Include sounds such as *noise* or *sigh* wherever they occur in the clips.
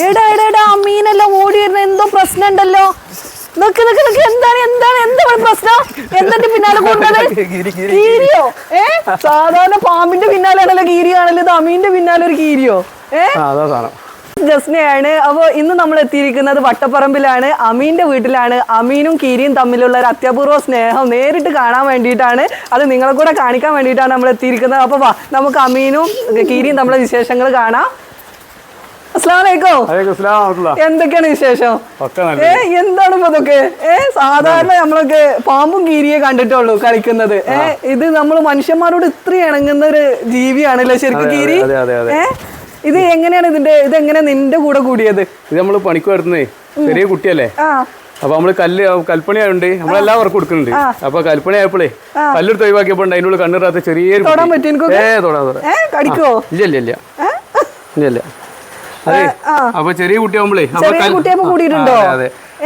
എടാ എടാ എടാ ആ മീനെല്ലാം ഓടി വരുന്ന എന്തോ പ്രശ്നം ഉണ്ടല്ലോ നിക്ക് നിക്ക് നിക്ക് എന്താണ് എന്താണ് എന്താ ഇവിടെ പ്രശ്നം? എന്തിന്റെ പിന്നാലെ *laughs* ഗിരി, ഗിരി, ഏ? സാധാരണ പാമ്പിന്റെ പിന്നാലെയാണല്ലോ കീരി കാണല്ലോ ഇത്. അമീന്റെ പിന്നാലെ ഒരു ഗീരിയോ? ഏ? ജസ്നയാണ്. അപ്പോൾ ഇന്ന് നമ്മൾ എത്തിയിരിക്കുന്നത് വട്ടപ്പറമ്പിലാണ്. അമീന്റെ വീട്ടിലാണ്. അമീനും കീരിയും തമ്മിലുള്ള ഒരു അത്യപൂർവ സ്നേഹം നേരിട്ട് കാണാൻ വേണ്ടിയിട്ടാണ്. അത് നിങ്ങളെ കൂടെ കാണിക്കാൻ വേണ്ടിയിട്ടാണ് നമ്മൾ എത്തിയിരിക്കുന്നത്. അപ്പോൾ വാ നമുക്ക് അമീനും കീരിയും തമ്മിലുള്ള വിശേഷങ്ങൾ കാണാം. എന്തൊക്കെയാണ് വിശേഷം? ഏ എന്താണ് ഇപ്പൊ ഇതൊക്കെ ഏ സാധാരണ നമ്മളൊക്കെ പാമ്പും കീരിയെ കണ്ടിട്ടുള്ളൂ കളിക്കുന്നത്. ഏ ഇത് നമ്മൾ മനുഷ്യന്മാരോട് ഇത്ര ഇണങ്ങുന്ന ഒരു ജീവിയാണല്ലേ ശരിക്കും കീരി. ഏ ഇത് എങ്ങനെയാണ് ഇതിന്റെ ഇത് എങ്ങനെ നിന്റെ കൂടെ കൂടിയത്? ഇത് നമ്മൾ പണിക്ക് വരുന്നേ ചെറിയ കുട്ടിയല്ലേ? അപ്പൊ നമ്മൾ കല്ല് കൽപ്പണി ആയതുകൊണ്ട് നമ്മളെല്ലാം വർക്ക് കൊടുക്കുന്നുണ്ട്. അപ്പൊ കൽപ്പണി ആയപ്പോഴേ കല്ലെടുത്ത് ഒഴിവാക്കിയപ്പോ അതിനുള്ള കണ്ണിറാത്ത ചെറിയ തൊടാൻ ഇല്ല ഇല്ല ഇല്ല ഇല്ല. അപ്പൊ ചെറിയ കുട്ടിയാകുമ്പോഴേ അപ്പൊ ചെറിയ കൂടിയിട്ടുണ്ടോ?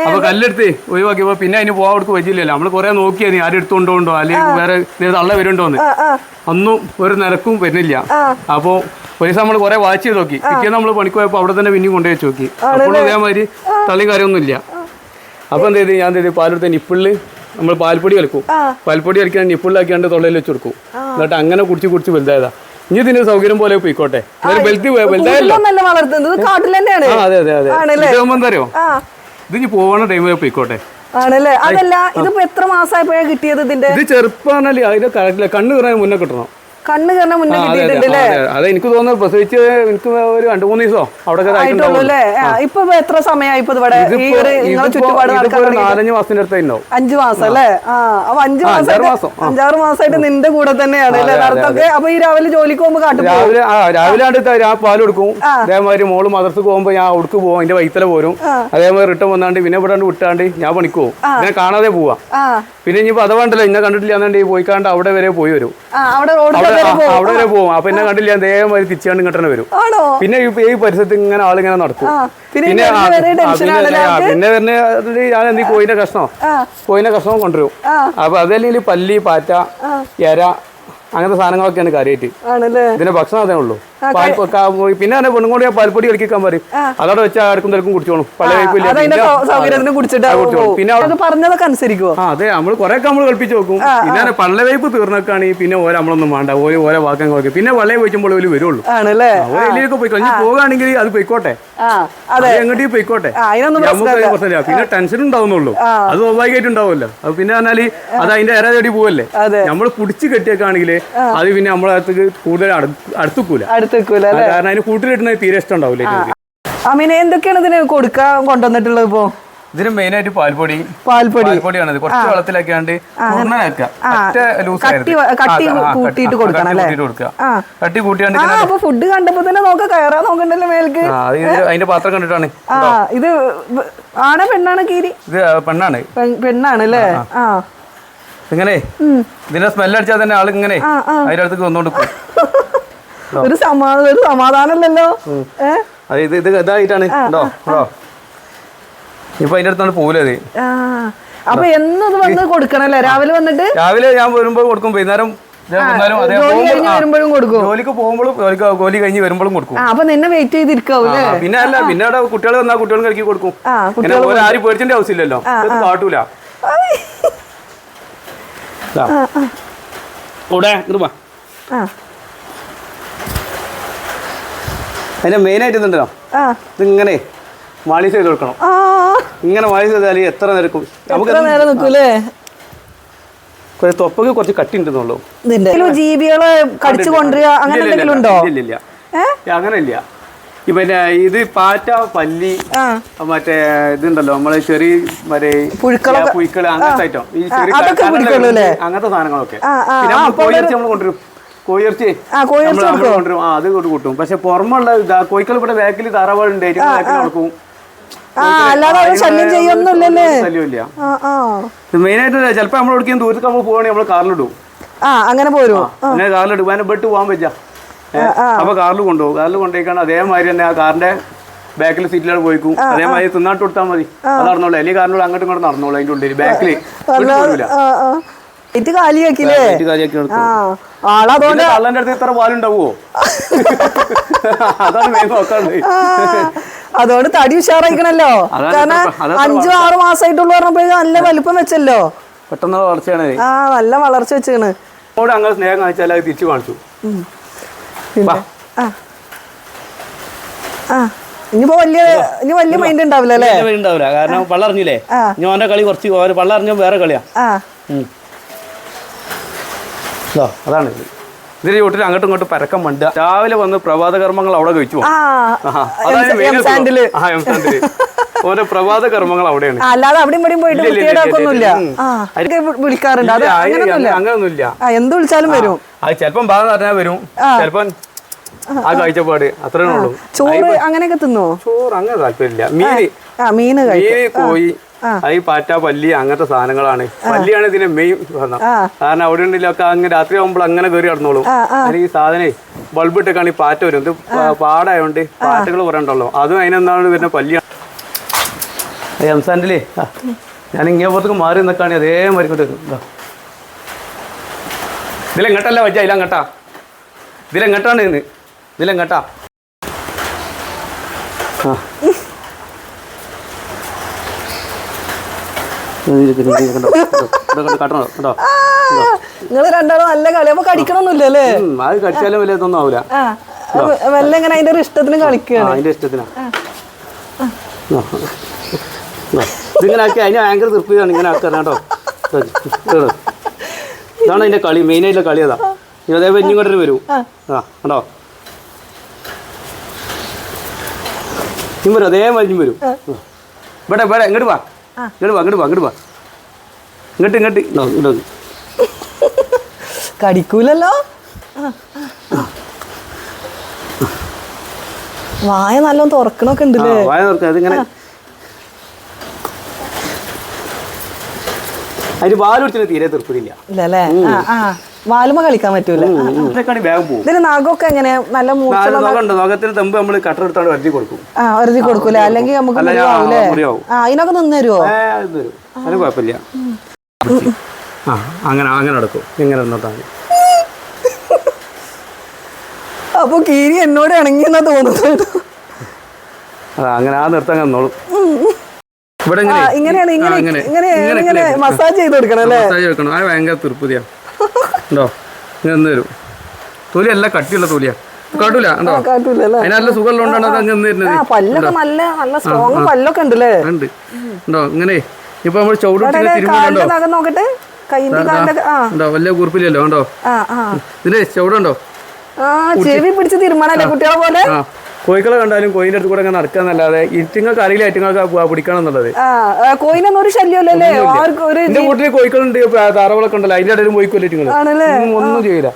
അപ്പൊ കല്ലെടുത്ത് ഒഴിവാക്കിയപ്പോ പിന്നെ അതിന് പോകാൻ അവർക്ക് വച്ചില്ലല്ലോ നമ്മൾ കുറെ നോക്കിയാ നീ ആരും എടുത്തോണ്ടോണ്ടോ? അല്ലെങ്കിൽ വേറെ നേരത്തെ തള്ള വരുന്നുണ്ടോന്ന് ആ ഒന്നും ഒരു നിരക്കും വരുന്നില്ല. അപ്പൊ ഒരു ദിവസം നമ്മൾ കുറെ വാച്ച് ചെയ്ത് നോക്കി. പിറ്റേ നമ്മൾ പണിക്ക് പോയപ്പോ അവിടെ തന്നെ പിന്നെയും കൊണ്ടുപോയി നോക്കി. അപ്പോൾ അതേമാതിരി തള്ളി കാര്യമൊന്നും ഇല്ല. അപ്പൊ എന്ത് ചെയ്ത്? ഞാൻ എന്ത് ചെയ്ത്? പാലെടുത്ത നിപ്പിളിൽ നമ്മൾ പാൽപ്പൊടി കളിക്കും പാൽപ്പൊടി കളിക്കാൻ നിപ്പിളിലാക്കിയാണ്ട് തൊള്ളയിൽ വെച്ച് കൊടുക്കും. എന്നിട്ട് അങ്ങനെ കുടിച്ച് കുടിച്ച് വലുതായതാ. ഇനി ഇതിന്റെ സൗകര്യം പോലെ പോയിക്കോട്ടെ. വളർത്തുന്നത്. കാട്ടിൽ തന്നെയാണ് അതെ അതെ അതെ. അറിയോ? ഇത് ഇനി പോവാണ ടൈമിൽ പോയിക്കോട്ടെ. ആണല്ലേ? അതല്ല ഇതിപ്പോ എത്ര മാസമായപ്പോഴാ കിട്ടിയത് ഇതിന്റെ? ഇത് ചെറുപ്പാണല്ലേ അതിന്റെ കണ്ണ് കയറാൻ മുന്നേ കിട്ടണം. കണ്ണ് കയറുന്ന മുന്നേ. കിട്ടിയിട്ടുണ്ട് അതെ. എനിക്ക് തോന്നുന്നു പ്രസവിച്ച് എനിക്ക് ഒരു രണ്ടു മൂന്ന് ദിവസം അവിടെ ഇപ്പൊ എത്ര സമയമായി ഇപ്പൊ ഇവിടെ ഈ ഒരു ചുറ്റുപാട്? നാലഞ്ച് മാസത്തിന്റെ അടുത്ത് അഞ്ചു മാസം അല്ലേ? ആ അപ്പൊ അഞ്ചു മാസം. അഞ്ചാറ് മാസമായിട്ട് നിന്റെ കൂടെ തന്നെയാണ് അല്ലേ? നടത്തൊക്കെ അപ്പൊ ഈ രാവിലെ ജോലിക്ക് പോകുമ്പോ കാട്ടു രാവിലെ രാവിലെ ആണ്ട് ഞാൻ പാൽ കൊടുക്കും. അതേമാതിരി മോൾ മദർസ് പോകുമ്പോ ഞാൻ അവിടേക്ക് പോകും അതിന്റെ വൈത്തല പോരും. അതേമാതിരി റിട്ടേൺ വന്നാണ്ട് പിന്നെ ഇവിടെ വിട്ടാണ്ട് ഞാൻ പണിക്ക് പോകും ഞാൻ കാണാതെ പോവാ. പിന്നെ ഇനിയിപ്പോ അഥവാ ഉണ്ടല്ലോ ഇന്നെ കണ്ടിട്ടില്ല എന്നുണ്ടെങ്കിൽ പോയിക്കാണ്ട് അവിടെ വരെ പോയി വരും. അവിടെ വരെ പോകും അപ്പൊ എന്നെ കണ്ടില്ല അതേമാതിരി തിരിച്ചാണ്ട് ഇങ്ങോട്ട് വരും. പിന്നെ ഈ പരിസരത്ത് ഇങ്ങനെ ആളിങ്ങനെ നടക്കും. പിന്നെ പിന്നെ വരുന്ന ഞാൻ എന്ത് കോയിന്റെ കഷ്ണോ? കോയിന്റെ കഷ്ണം കൊണ്ടുവരും. അപ്പൊ അതല്ലെങ്കിൽ പല്ലി പാറ്റ എര അങ്ങനത്തെ സാധനങ്ങളൊക്കെയാണ് കാര്യമായിട്ട് ഇതിന്റെ ഭക്ഷണം അതേ ഉള്ളൂ. പിന്നെ തന്നെ പെണ്ണും കൂടി പാൽപ്പൊടി കളിക്കാൻ പറയും. അതവിടെ വെച്ചാൽ ആർക്കും തിരക്കും കുടിച്ചോളും. പിന്നെ അത് പറഞ്ഞതൊക്കെ അനുസരിക്കുമോ അതെ നമ്മൾ കുറെ ഒക്കെ നമ്മൾ കളിപ്പിച്ച് നോക്കും പിന്നെ പള്ള വൈപ്പ് തീർന്നൊക്കെയാണെങ്കിൽ പിന്നെ ഓരോ നമ്മളൊന്നും വേണ്ട. ഓരോ ഓരോ വാക്കങ്ങളൊക്കെ പിന്നെ വള്ളയെ വെച്ചുമ്പോൾ ഒരു വരുള്ളൂ. ആണല്ലേ? പോയി കഴിഞ്ഞ് പോകുകയാണെങ്കിൽ അത് പോയിക്കോട്ടെ. എങ്ങോട്ടും പോയിക്കോട്ടെ. നമുക്ക് പ്രശ്നമില്ല. പിന്നെ ടെൻഷൻ ഉണ്ടാവുന്നുള്ളൂ. അത് സ്വാഭാവികമായിട്ട് ഉണ്ടാവുമല്ലോ. അത് പിന്നെ പറഞ്ഞാൽ അത് അതിന്റെ ഇര തേടി പോവല്ലേ നമ്മൾ നമ്മൾ കെട്ടിയൊക്കെ ആണെങ്കിൽ അത് പിന്നെ നമ്മളെ അടുത്ത് കൂടുതൽ അടുത്തുക്കൂല അല്ലെ? കാരണം അതിന് കൂട്ടിലിട്ടുന്നത് തീരെ ഇഷ്ടം ഉണ്ടാവില്ല. അമീന എന്തൊക്കെയാണ് ഇതിന് കൊടുക്കാൻ കൊണ്ടുവന്നിട്ടുള്ളത് ഇപ്പോ? ഇതിന് മെയിൻ ആയിട്ട് പാൽപ്പൊടി. പാൽപ്പൊടി. പാൽപ്പൊടിയാണ് ഇത്. കുറച്ച് വെള്ളത്തിലാക്കിയാണ്ട് കൂട്ടിയിട്ട് കൊടുക്കണം അല്ലേ? കട്ടി കൂട്ടിയാണ്ട് അപ്പൊ ഫുഡ് കണ്ടപ്പോ തന്നെ നോക്ക കയറാൻ നോക്കണ്ടല്ലോ മേൽക്ക്. അതിന്റെ പാത്രം കണ്ടിട്ടാണ്. ആ ഇത് ആണോ പെണ്ണാണ് കീരി? ഇത് പെണ്ണാണ്. പെ- പെണ്ണാണ് അല്ലേ? ആ ഇങ്ങനെ. ഇതിന്റെ സ്മെല്ലടിച്ചാൽ തന്നെ ആളിങ്ങനെ ഇങ്ങനെ അതിന്റെ അടുത്തേക്ക് വന്നോണ്ട് പോകും *laughs* ഒരു സമാധാന ഒരു സമാധാനമല്ലല്ലോ. അത് ഇത് ഇത് ഇതായിട്ടാണ്. ഉണ്ടോ ഉണ്ടോ ഇപ്പൊ അതിന്റെ അടുത്താണ് അപ്പൊ എന്നത് വന്ന് കൊടുക്കണല്ലേ? രാവിലെ വന്നിട്ട്? രാവിലെ ഞാൻ വരുമ്പോൾ കൊടുക്കും. വൈകുന്നേരം ജോലിക്ക് പോകുമ്പോഴും ജോലിക്ക് ജോലി കഴിഞ്ഞ് വരുമ്പോഴും കൊടുക്കും. ആ അപ്പൊ നിന്നെ വെയിറ്റ് ചെയ്തിരിക്കാവും പിന്നെ അല്ല പിന്നെ അവിടെ കുട്ടികൾ വന്നാൽ കുട്ടികൾ കഴിക്കി കൊടുക്കും. ആരും പേടിച്ചേണ്ട ആവശ്യമില്ലല്ലോ. കാട്ടൂല. ഇവിടെ ഇങ്ങട് വാ ആ അതിന്റെ മെയിൻ ആയിട്ട് ഇതുണ്ടല്ലോ. ആ. ഇതിങ്ങനെ മാളിസ് ചെയ്ത് കൊടുക്കണം. ആ. ഇങ്ങനെ മാളിസ് ചെയ്താൽ എത്ര നേരം നമുക്ക് എത്ര നേരം നിൽക്കൂലേ തൊപ്പക്ക് കുറച്ച് കട്ടി ഉണ്ടെന്നുള്ളൂ ഇതിന്റെ ജീവികളെ കടിച്ചു കൊണ്ടുവരിക അങ്ങനെ എന്തെങ്കിലും ഉണ്ടോ? ഇല്ല അങ്ങനെ പിന്നെ ഇത് പാറ്റ പല്ലി ആ. മറ്റേ ഇതുണ്ടല്ലോ നമ്മളെ ചെറിയ മറ്റേ പുഴുക്കള പുഴുക്കൾ അങ്ങനത്തെ ഐറ്റം ഈ ചെറിയ? അങ്ങനത്തെ സാധനങ്ങളൊക്കെ. പിന്നെ നമ്മൾ കൊണ്ടുവരും. കോയിറച്ചി ആ, കൊടുക്കുവോ? കൊണ്ടുവരും. ആ അത് കൂട്ടും. പക്ഷെ പുറമുള്ള ഇതാ കോഴിക്കൾ ഇവിടെ ബാക്കിൽ താറാവാളുണ്ട് കൊടുക്കും അല്ലാതെ ശല്യം ചെയ്യൊന്നുമില്ലല്ലേ ആയിട്ട് ചിലപ്പോൾ നമ്മൾ എവിടേക്കും ദൂരത്ത് നമ്മൾ പോവാണെങ്കിൽ നമ്മൾ കാറിലിടും ആ അങ്ങനെ പോരും അങ്ങനെ കാറിലിടും അതിനെ ബെട്ട് പോകാൻ പറ്റാ അപ്പൊ കാറിൽ കൊണ്ടുപോകും. കാറിൽ കൊണ്ടുപോയിക്കാണ് അതേമാതിരി തന്നെ ആ കാറിന്റെ ബാക്കിൽ സീറ്റിലാണ് പോയിക്കും. അതേമാതിരി തിന്നാട്ട് കൊടുത്താൽ മതി. അത് നടന്നോളൂ. അല്ലെങ്കിൽ കാറിനോട് അങ്ങോട്ടും ഇങ്ങോട്ടും നടന്നോളൂ. അതിന്റെ ഉള്ളിൽ ബാക്കിൽ ഇത് കാലിയാക്കില്ലേ ആ നടക്കും. ആളതുകൊണ്ട് പിന്നെ കള്ളന്റെ അടുത്ത് ഇത്ര പാലുണ്ടാവുമോ *laughs* അതാണ് മെയിൻ നോക്കാണ്ട് അതുകൊണ്ട് തടി ഉഷാറായിക്കണല്ലോ. കാരണം അഞ്ചു ആറ് മാസമായിട്ടുള്ളൂ പറഞ്ഞപ്പോഴേക്കും നല്ല വലുപ്പം വെച്ചല്ലോ. പെട്ടെന്ന് വളർച്ചയാണ്. ആ നല്ല വളർച്ച വെച്ചാണ് അങ്ങനെ സ്നേഹം കാണിച്ചാൽ അത് തിരിച്ചു കാണിച്ചു. ഇനിയിപ്പോ വലിയ ഇനി വലിയ മൈൻഡ് ഉണ്ടാവില്ല അല്ലേ? ഉണ്ടാവില്ല. കാരണം പള്ളറിഞ്ഞില്ലേ. ഞാൻ കളി കുറച്ച് പള്ളറിഞ്ഞ വേറെ കളിയാ. അതാണ് ഇത്. ഇതിന്റെ ചുവട്ടിൽ അങ്ങോട്ടും ഇങ്ങോട്ടും പരക്കം മണ്ട രാവിലെ വന്ന് പ്രഭാത കർമ്മങ്ങൾ അവിടെ കഴിച്ചു ആ അതാണ് main എം ആ എം സാൻഡിൽ. ഓരോ പ്രഭാത കർമ്മങ്ങൾ അവിടെയാണ്. അല്ലാതെ അവിടെ ഇവിടെയും പോയിട്ട് വൃത്തിയേടാക്കൊന്നുമില്ല വിളിക്കാറുണ്ട് അങ്ങനെയൊന്നുമില്ല എന്ത് വിളിച്ചാലും വരും അത് ചിലപ്പം ഭാഗം പറഞ്ഞാൽ വരും ചിലപ്പം ആ കാഴ്ചപ്പാട് അത്രേ ഉള്ളൂ ചോറ് അങ്ങനെയൊക്കെ തിന്നോ ചോറ് അങ്ങനെ താല്പര്യമില്ല മീന് ആ മീന് കോഴി ഈ പാറ്റ പല്ലി അങ്ങനത്തെ സാധനങ്ങളാണ്. പല്ലിയാണ് ഇതിന്റെ മെയിൻ സാധനം കാരണം അവിടെ ഉണ്ടെങ്കിലൊക്കെ അങ്ങനെ രാത്രി ആകുമ്പോൾ അങ്ങനെ കയറി ആ. ഈ സാധനേ ബൾബ് ഇട്ടൊക്കെയാണ് ഈ പാറ്റ വരും ഇത് പ- പാടായോണ്ട് പാറ്റകൾ പറയണ്ടല്ലോ ഉണ്ടല്ലോ. അതും അതിനെന്താണ് വരുന്ന പല്ലിയാണ്. എംസാൻഡിലേ. ഞാൻ ഇങ്ങനെ പുറത്തേക്ക് മാറി നിൽക്കാണ് അതേമാതിരി കൊണ്ട് വരും. ഇതിലെങ്ങട്ടല്ല വജ്ജ? ഇതിലങ്ങട്ടാ ഇതിലെങ്ങട്ടാണ് ഇന്ന് ഇതിലെങ്ങട്ടാ? ആ കട്ടണോ കേട്ടോ നിങ്ങൾ രണ്ടാളും നല്ല കളി അപ്പൊ കടിക്കണമൊന്നുമില്ല അല്ലേ അത് കടിച്ചാലും വലിയ ഇതൊന്നും ആവൂല. വല്ല ഇങ്ങനെ അതിന്റെ ഒരു ഇഷ്ടത്തിന് കളിക്കുകയാണ്. അതിന്റെ ഇഷ്ടത്തിനാ. ആ. ആ. ഇതിങ്ങനെ ആക്കി അതിനെ ഭയങ്കര തൃപ്തിയാണ് ഇങ്ങനെ ആക്കാൻ കേട്ടോ. ഇത് ഇത്. ഇതാണ് അതിന്റെ കളി മെയിൻ ആയിട്ടുള്ള കളി അതാ. അതേപോലെ ഇനി ഇങ്ങോട്ട് വരും. ആ. കണ്ടോ? ഇനി വരും അതേമാതിരി വരും. ഇവിടെ ഇവിടെ ഇങ്ങോട്ട് വാ. ഇങ്ങോട്ട് വാ ഇങ്ങോട്ട് വാ ഇങ്ങോട്ട് വാ. ഇങ്ങോട്ട് ഇങ്ങോട്ട്. ഇങ്ങോ, ഇങ്ങോട്ട് കടിക്കൂലല്ലോ. വായ നല്ലോണം തുറക്കണൊക്കെ ഉണ്ടല്ലേ? വായ തുറക്കാതെ അതിങ്ങനെ അതിന് പാൽ തീരെ തീർപ്പില്ല ഇല്ലല്ലേ? ആ ആ. വാലുമ കളിക്കാൻ പറ്റൂല. ഇതിന് നഖമൊക്കെ എങ്ങനെ? നല്ല നോക്കത്തിന് തമ്പ് നമ്മൾ കട്ടർ എടുത്താണ് വരുത്തി കൊടുക്കും. ആ ഒരുതി കൊടുക്കൂല? അല്ലെങ്കിൽ നമുക്ക് അതിനൊക്കെ നിന്ന് തരുമോ അതിന് കുഴപ്പമില്ല. ആ അങ്ങനെ അങ്ങനെ നടക്കും. ഇങ്ങനെ നിന്നിട്ടാ മതി അപ്പൊ കീരി എന്നോട് ഇണങ്ങിയെന്നാ തോന്നുന്നത്. അതാ അങ്ങനെ ആ നിർത്താൻ നിന്നോളും. ഇവിടെ ഇങ്ങനെ. ഇങ്ങനെയാണ് ഇങ്ങനെ ഇങ്ങനെ. മസാജ് ചെയ്ത് കൊടുക്കണം അല്ലേ? മസാജ് വെക്കണം അത് ഭയങ്കര തൃപ്തിയാ. ഉണ്ടോ? ഇങ്ങനെ നിന്ന് തരും. തൊലി അല്ല കട്ടിയുള്ള തൊലിയാ. കാട്ടൂല ഉണ്ടോ? കാട്ടൂലല്ലേ അതിന് നല്ല സുഖമുള്ളതുകൊണ്ടാണ് അത് അങ്ങ് നിന്ന് ആ തരുന്നത് പല്ലൊക്കെ നല്ല നല്ല സ്ട്രോങ് പല്ലൊക്കെ ഉണ്ടല്ലേ? ഉണ്ട്. ഉണ്ടോ? ഇങ്ങനെ. ഇപ്പൊ നമ്മൾ നോക്കട്ടെ? ഉണ്ടോ? വലിയ കുറിപ്പില്ലല്ലോ ഉണ്ടോ? ഇതിന്റെ ചവിടുണ്ടോ ചെവി പിടിച്ച് തീരുമാനല്ലേ കുട്ടികളെ പോലെ? കോഴിക്കളെ കണ്ടാലും കോയിന്റെ അടുത്ത് കൂടെ അങ്ങനെ നടക്കാന്നല്ലാതെ ഇറ്റിങ്ങൾക്ക് അറിയില്ല ഇറ്റിങ്ങൾക്ക് പിടിക്കണം എന്നുള്ളത്. എന്റെ വീട്ടിൽ കോഴിക്കളുണ്ട് താറവളൊക്കെ ഉണ്ടല്ലോ അതിന്റെ ഇടയിലും പോയിക്കൊല്ലേ ഇറ്റിങ്ങൾ ഒന്നും ചെയ്യില്ല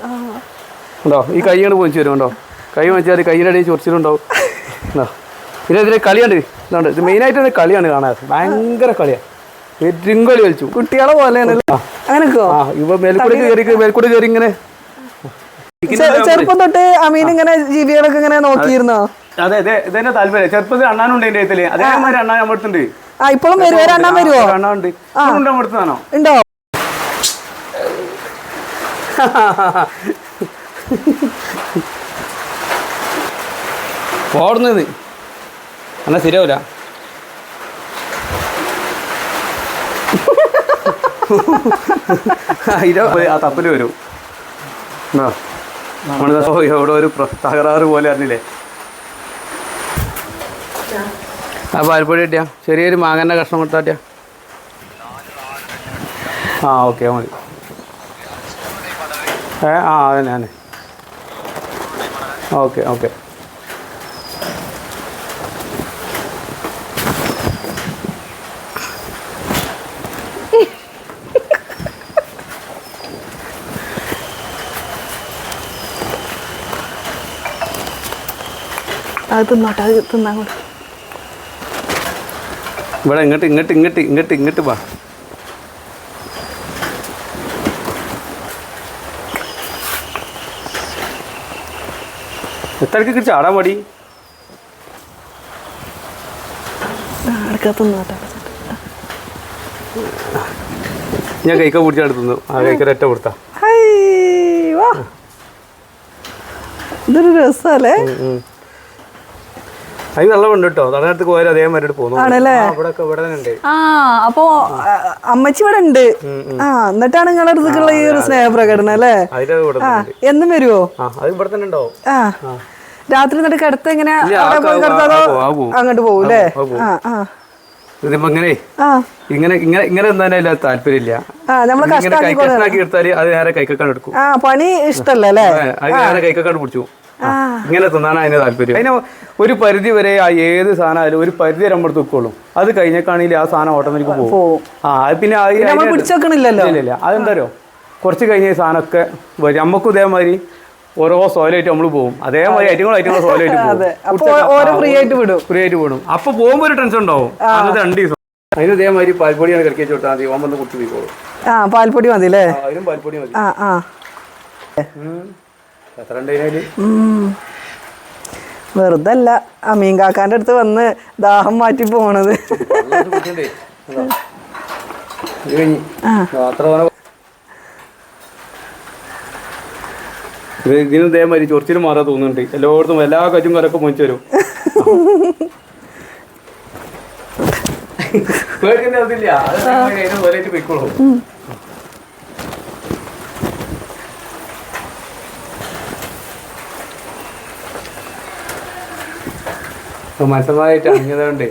ഉണ്ടോ? ഈ കൈയാണ് പോയിച്ചു വരും ഉണ്ടോ? കൈ വെച്ചാൽ കൈയുടെ ഇടയിൽ ചൊറിച്ചിലുണ്ടാവും. പിന്നെ ഇതിന് കളിയുണ്ട്. ഇതുണ്ട്. ഇത് മെയിനായിട്ട് കളിയാണ് കാണാൻ ഭയങ്കര കളിയാണ് ഏറ്റവും കളി കളിച്ചു. കുട്ടികളെ പോലെയാണ് ആ. ഇവ മേൽക്കൂടെ കയറി മേൽക്കൂടെ കയറി ഇങ്ങനെ. ചെറുപ്പം തൊട്ട് അമീൻ ഇങ്ങനെ ജീവികളൊക്കെ ഇങ്ങനെ നോക്കിയിരുന്നോ? അതെ അതെ ഇതന്നെ താല്പര്യം. ചെറുപ്പത്തിൽ അണ്ണാനുണ്ട് എന്റെ ഇതിൽ അതേമാതിരി അണ്ണാൻ നമ്മുടെ അടുത്തുണ്ട്. ആ ഇപ്പോഴും വരുവോ? രണ്ടാം വരുവോ അണ്ണാണ്ട് ഉണ്ട് നമ്മുടെ അടുത്താണോ ഉണ്ടോ? പോടുന്നത് എന്നാ ശരിയാവില്ല ഇതോ ആ തപ്പൽ വരും. ഇവിടെ ഒരു തകരാറ് പോലെ അറിഞ്ഞില്ലേ? ആ പാൽപ്പൊടി കിട്ടിയാ ചെറിയൊരു മാങ്ങന്റെ കഷ്ണം കൊടുത്താട്ടിയാ ആ ഓക്കെ മതി. ഏ ആ അതെ ഞാൻ ഓക്കെ ഓക്കെ. അത് തിന്നോട്ടെ അത് തിന്നാൻ കൂടെ. ഇവിടെ ഇങ്ങോട്ട് ഇങ്ങോട്ട് ഇങ്ങോട്ട് ഇങ്ങോട്ട് ഇങ്ങോട്ട് വാ. എത്രക്ക് ചാടാൻ മടി? അടുക്ക തിന്നോട്ടെ ഞാൻ കൈക്ക പിടിച്ചെടുത്തുന്നു ആ കൈക്കൊരൊറ്റ കൊടുത്താ. ഹൈ വാ. ഇതൊരു രസമല്ലേ അതിന് വെള്ളമുണ്ട് കേട്ടോ തടനടുത്ത് പോയാൽ അതേ ഇവിടെ തന്നെ ആ അപ്പോ അമ്മച്ചി ഇവിടെ ഉണ്ട് ആ എന്നിട്ടാണ് നിങ്ങളുടെ അടുത്തേക്കുള്ള ഈ ഒരു സ്നേഹപ്രകടനം അല്ലേ ഉണ്ട്. എന്നും അത് ഇവിടെ തന്നെ ഉണ്ടാവും ആ രാത്രി എന്നിട്ട് കിടത്ത് എങ്ങനെ. അങ്ങോട്ട് പോകും അല്ലേ ആ ആ ഇതിപ്പോ ഇങ്ങനെ ഇങ്ങനെ ഇങ്ങനെ ഇങ്ങനെ എന്തായാലും താല്പര്യമില്ല. ആ നമ്മളെ ഇങ്ങനെ കഷ്ടാക്കി കൈ കഷ്ണാക്കി എടുത്താൽ അത് നേരെ കൈക്കൊക്കെ എടുക്കും. ആ പണി ഇഷ്ടല്ലേ അത് നേരെ പിടിച്ചു. ഇങ്ങനെ തിന്നാനാ അതിന് താല്പര്യം. അതിന് ഒരു പരിധി വരെ ആ ഏത് സാധനം ഒരു പരിധി വരെ നമ്മൾ തുക്കുള്ളൂ. അത് കഴിഞ്ഞേക്കാണെങ്കിൽ ആ സാധനം ഓട്ടോമാറ്റിക് പോകും. ആ അത് പിന്നെ ഇല്ല ഇല്ല അതെന്താ കുറച്ച് കഴിഞ്ഞ സാധനമൊക്കെ വരും. നമുക്കും ഇതേമാതിരി ഓരോ സോയിലായിട്ട് നമ്മൾ പോകും അതേമാതിരി ഐറ്റങ്ങൾ ഐറ്റങ്ങൾ സോയിലായിട്ട് *laughs* പോകും ഫ്രീ ആയിട്ട് വിടും. ഫ്രീ ആയിട്ട് വിടും. അപ്പൊ പോകുമ്പോൾ ഒരു ടെൻഷൻ ഉണ്ടാവും. അന്നത്തെ രണ്ട് ദിവസം. അതിന് ഇതേമാതിരി പാൽപ്പൊടിയാണ് കിടക്കി വെച്ച് കൊടുത്താൽ മതി. ഓൻ വന്ന് കുട്ടി പോയിക്കോളും ആ പാൽപ്പൊടി മതി അല്ലേ? അതിനും പാൽപ്പൊടി മതി. ആ ആ. എത്ര. വെറുതെ അല്ല അമീൻ കാക്കാന്റെ അടുത്ത് വന്ന് ദാഹം മാറ്റി പോണത്. ആ. അത്ര തോനെ ഇത് ഇതിന് ഇതേമാതിരി ചൊറിച്ചിന് മാറാൻ തോന്നുന്നുണ്ട്. എല്ലായിടത്തും എല്ലാ കച്ചും കരൊക്കെ മുഴിച്ചു വരും. പേടിക്കേണ്ട ആവശ്യമില്ല. അത് പൊയ്ക്കോളും. മനസ്സമായിട്ട് അറിഞ്ഞതുകൊണ്ട്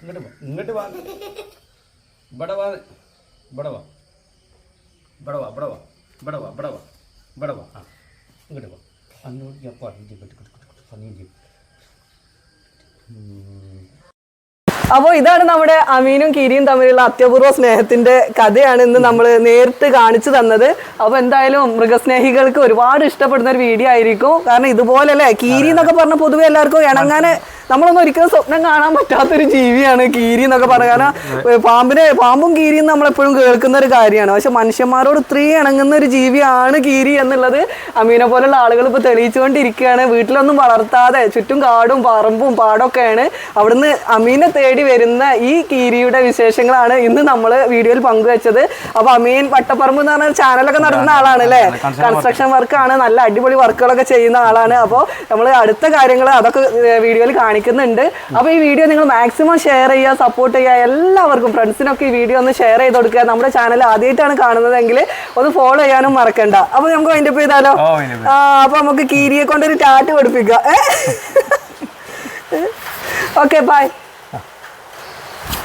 ഇങ്ങോട്ട് വാ, ഇങ്ങോട്ട് വാ ഇവിടെ വാ. ഇവിടെ വാ. ഇവിടെ വാ ഇവിടെ വാ ഇവിടെ വാ ഇവിടെ വാ ഇവിടെ വാ. ആ ഇങ്ങോട്ട് വാ. അങ്ങോട്ട് ഞാൻ പറഞ്ഞു പറഞ്ഞു അപ്പോൾ ഇതാണ് നമ്മുടെ അമീനും കിരിയും തമ്മിലുള്ള അത്യപൂർവ സ്നേഹത്തിന്റെ കഥയാണ് ഇന്ന് നമ്മൾ നേരിട്ട് കാണിച്ചു തന്നത്. അപ്പോൾ എന്തായാലും മൃഗസ്നേഹികൾക്ക് ഒരുപാട് ഇഷ്ടപ്പെടുന്ന ഒരു വീഡിയോ ആയിരിക്കും. കാരണം ഇതുപോലെ അല്ലേ കീരി എന്നൊക്കെ പറഞ്ഞ പൊതുവെ എല്ലാവർക്കും ഇണങ്ങാന് നമ്മളൊന്നും ഒരിക്കലും സ്വപ്നം കാണാൻ പറ്റാത്തൊരു ജീവിയാണ് കീരി എന്നൊക്കെ പറഞ്ഞ കാരണം പാമ്പിനെ പാമ്പും കീരിയും നമ്മളെപ്പോഴും കേൾക്കുന്ന ഒരു കാര്യമാണ്. പക്ഷെ മനുഷ്യന്മാരോട് ഇത്രയും ഇണങ്ങുന്ന ഒരു ജീവിയാണ് കീരി എന്നുള്ളത് അമീനെ പോലുള്ള ആളുകൾ ഇപ്പോൾ തെളിയിച്ചുകൊണ്ടിരിക്കുകയാണ്. വീട്ടിലൊന്നും വളർത്താതെ ചുറ്റും കാടും പറമ്പും പാടൊക്കെയാണ് അവിടുന്ന് അമീനെ തേടി വരുന്ന ഈ കീരിയുടെ വിശേഷങ്ങളാണ് ഇന്ന് നമ്മൾ വീഡിയോയിൽ പങ്കുവച്ചത്. അപ്പോൾ അമീൻ വട്ടപ്പറമ്പ് എന്ന് പറഞ്ഞ ചാനലൊക്കെ നടത്തുന്ന ആളാണ് അല്ലേ? കൺസ്ട്രക്ഷൻ വർക്കാണ് നല്ല അടിപൊളി വർക്കുകളൊക്കെ ചെയ്യുന്ന ആളാണ്. അപ്പോൾ നമ്മൾ അടുത്ത കാര്യങ്ങൾ അതൊക്കെ വീഡിയോയിൽ കാണിക്കുന്നുണ്ട്. അപ്പോൾ ഈ വീഡിയോ നിങ്ങൾ മാക്സിമം ഷെയർ ചെയ്യുക സപ്പോർട്ട് ചെയ്യുക. എല്ലാവർക്കും ഫ്രണ്ട്സിനൊക്കെ ഈ വീഡിയോ ഒന്ന് ഷെയർ ചെയ്ത് കൊടുക്കുക. നമ്മുടെ ചാനൽ ആദ്യമായിട്ടാണ് കാണുന്നതെങ്കിൽ ഒന്ന് ഫോളോ ചെയ്യാനും മറക്കണ്ട. അപ്പോൾ നമുക്ക് അതിന്റെ ചെയ്താലോ? ആ അപ്പൊ നമുക്ക് കീരിയെ കൊണ്ടൊരു ടാറ്റ് പഠിപ്പിക്കാം ഓക്കെ ബൈ